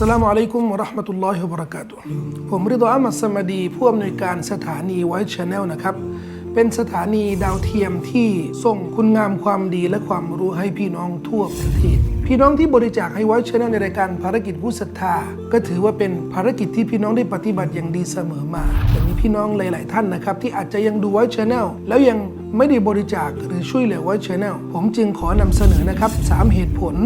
สลามอะลัยกุมวะราะห์มะตุลลอฮิวะบะเราะกาตุผมริดออัมมัดสมดีผู้อำนวยการสถานีไวท์ชแนลนะครับ เป็นสถานีดาวเทียมที่ส่งคุณงามความดีและความรู้ให้พี่น้องทั่วประเทศ พี่น้องที่บริจาคให้ไวท์ชแนลในรายการภารกิจผู้ศรัทธา ก็ถือว่าเป็นภารกิจที่พี่น้องได้ปฏิบัติอย่างดีเสมอมาแต่มีพี่น้องหลาย ๆ ท่านนะครับ ที่อาจจะยังดูไวท์ชแนลแล้วยังไม่ได้บริจาคหรือช่วยเหลือไวท์ชแนลผมจึงขอนำเสนอนะครับสามเหตุผล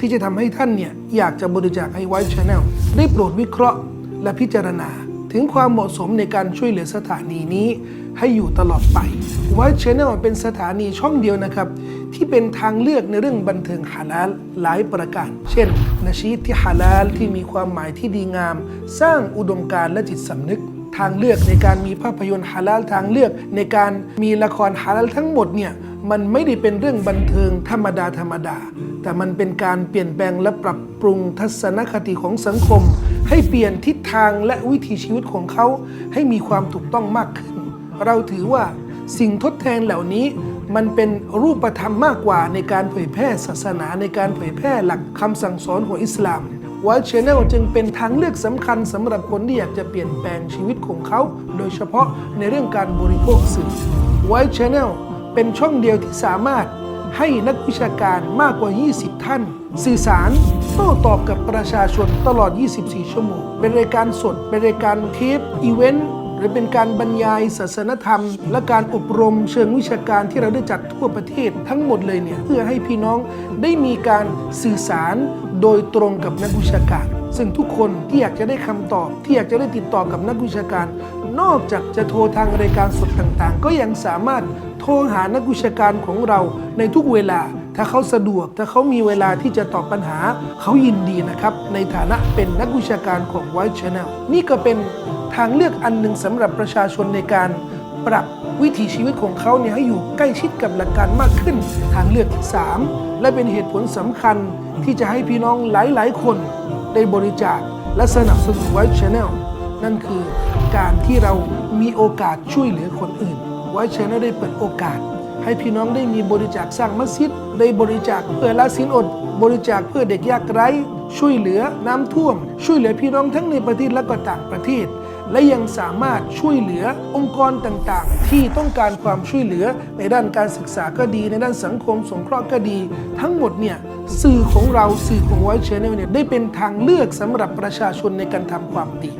ที่จะทำให้ท่านเนี่ยอยากจะบริจาคให้ไวท์ชแนลได้โปรดวิเคราะห์ และพิจารณา ถึงความเหมาะสมในการช่วยเหลือสถานีนี้ ให้อยู่ตลอดไปไวท์ชแนลเป็นสถานีช่องเดียวนะครับ ที่เป็นทางเลือกในเรื่องบันเทิงฮาลาลหลายประการ เช่นนาชีดที่ฮาลาลที่มีความหมายที่ดีงาม สร้างอุดมการณ์และจิตสำนึกทางเลือกในการมีภาพยนตร์ฮาลาลทางเลือกในการมีละครฮาลาลทั้งหมดเนี่ย มันไม่ได้เป็นเรื่องบันเทิงธรรมดาธรรมดา แต่มันเป็นการเปลี่ยนแปลงและปรับปรุงทัศนคติของสังคม ให้เปลี่ยนทิศทางและวิถีชีวิตของเขา ให้มีความถูกต้องมากขึ้น เราถือว่าสิ่งทดแทนเหล่านี้มันเป็นรูปธรรมมากกว่าในการเผยแพร่ศาสนาในการเผยแพร่หลักคำสั่งสอนของอิสลามว i ชแนลจึงเป็นทางเลือกสำคัญสำหรับคนที่อยากจะเปลี่ยนแปลงชีวิตของเขา โดยเฉพาะในเรื่องการบริโภคสื่อว i ชแนล เป็นช่องเดียวที่สามารถให้นักวิชาการมากกว่า 20 ท่าน สื่อสารโต้ตอบกับประชาชนตลอด 24 ชั่วโมง เป็นรายการสด เป็นรายการเทปอีเวนต์หรือเป็นการบรรยายศาสนธรรม และการอบรมเชิงวิชาการที่เราได้จัดทั่วประเทศทั้งหมดเลยเนี่ยเพื่อให้พี่น้องได้มีการสื่อสารโดยตรงกับนักวิชาการ ซึ่งทุกคนที่อยากจะได้คำตอบ ที่อยากจะได้ติดต่อกับนักวิชาการ นอกจากจะโทรทางรายการสดต่างๆ ก็ยังสามารถโทรหานักวิชาการของเราในทุกเวลา ถ้าเขาสะดวก ถ้าเขามีเวลาที่จะตอบปัญหา เขายินดีนะครับ ในฐานะเป็นนักวิชาการของ White Channel นี่ก็เป็นทางเลือกอันหนึ่งสำหรับประชาชนในการปรับวิถีชีวิตของเขาเนี่ยให้อยู่ใกล้ชิดกับหลักการมากขึ้น ทางเลือกที่ 3 และเป็นเหตุผลสำคัญที่จะให้พี่น้องหลาย ๆ คน ได้บริจาคและสนับสนุน White Channel นั่นคือการที่เรามีโอกาสช่วยเหลือคนอื่น White Channel ได้เปิดโอกาส ให้พี่น้องได้มีบริจาคสร้างมัสยิด ได้บริจาคเพื่อละสินอด บริจาคเพื่อเด็กยากไร้ช่วยเหลือน้ำท่วม ช่วยเหลือพี่น้องทั้งในประเทศและก็ต่างประเทศ และยังสามารถช่วยเหลือองค์กรต่างๆ ที่ต้องการความช่วยเหลือในด้านการศึกษาก็ดี ในด้านสังคมสงเคราะห์ก็ดี ทั้งหมดเนี่ย สื่อของเราสื่อของ White Channel เนี่ยได้เป็นทางเลือกสำหรับประชาชนในการทำความดี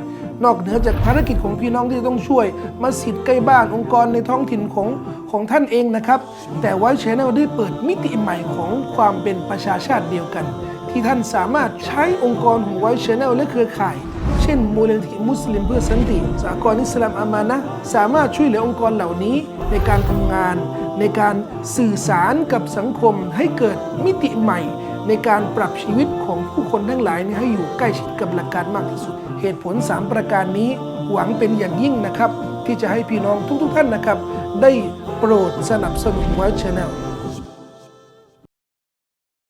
นอกเหนือจากภารกิจของพี่น้องที่ต้องช่วยมาสยิดใกล้บ้านองค์กรในท้องถิ่นของของท่านเองนะครับ แต่ไว้ชแนลได้เปิดมิติใหม่ของความเป็นประชาชาติเดียวกัน ที่ท่านสามารถใช้องค์กรของไว้ชแนลและเครือข่าย เช่นมูลนิธิมุสลิมเพื่อสันติสากลอิสลามอามานะสามารถช่วยเหลือองค์กรเหล่านี้ในการทำงาน ในการสื่อสารกับสังคมให้เกิดมิติใหม่ ในการปรับชีวิตของผู้คนทั้งหลายให้อยู่ใกล้ชิดกับหลักการมากที่สุด เหตุผล 3 ประการนี้หวังเป็นอย่างยิ่งนะครับ ที่จะให้พี่น้องทุกๆท่านนะครับ ได้โปรดสนับสนุนไว้ชแนล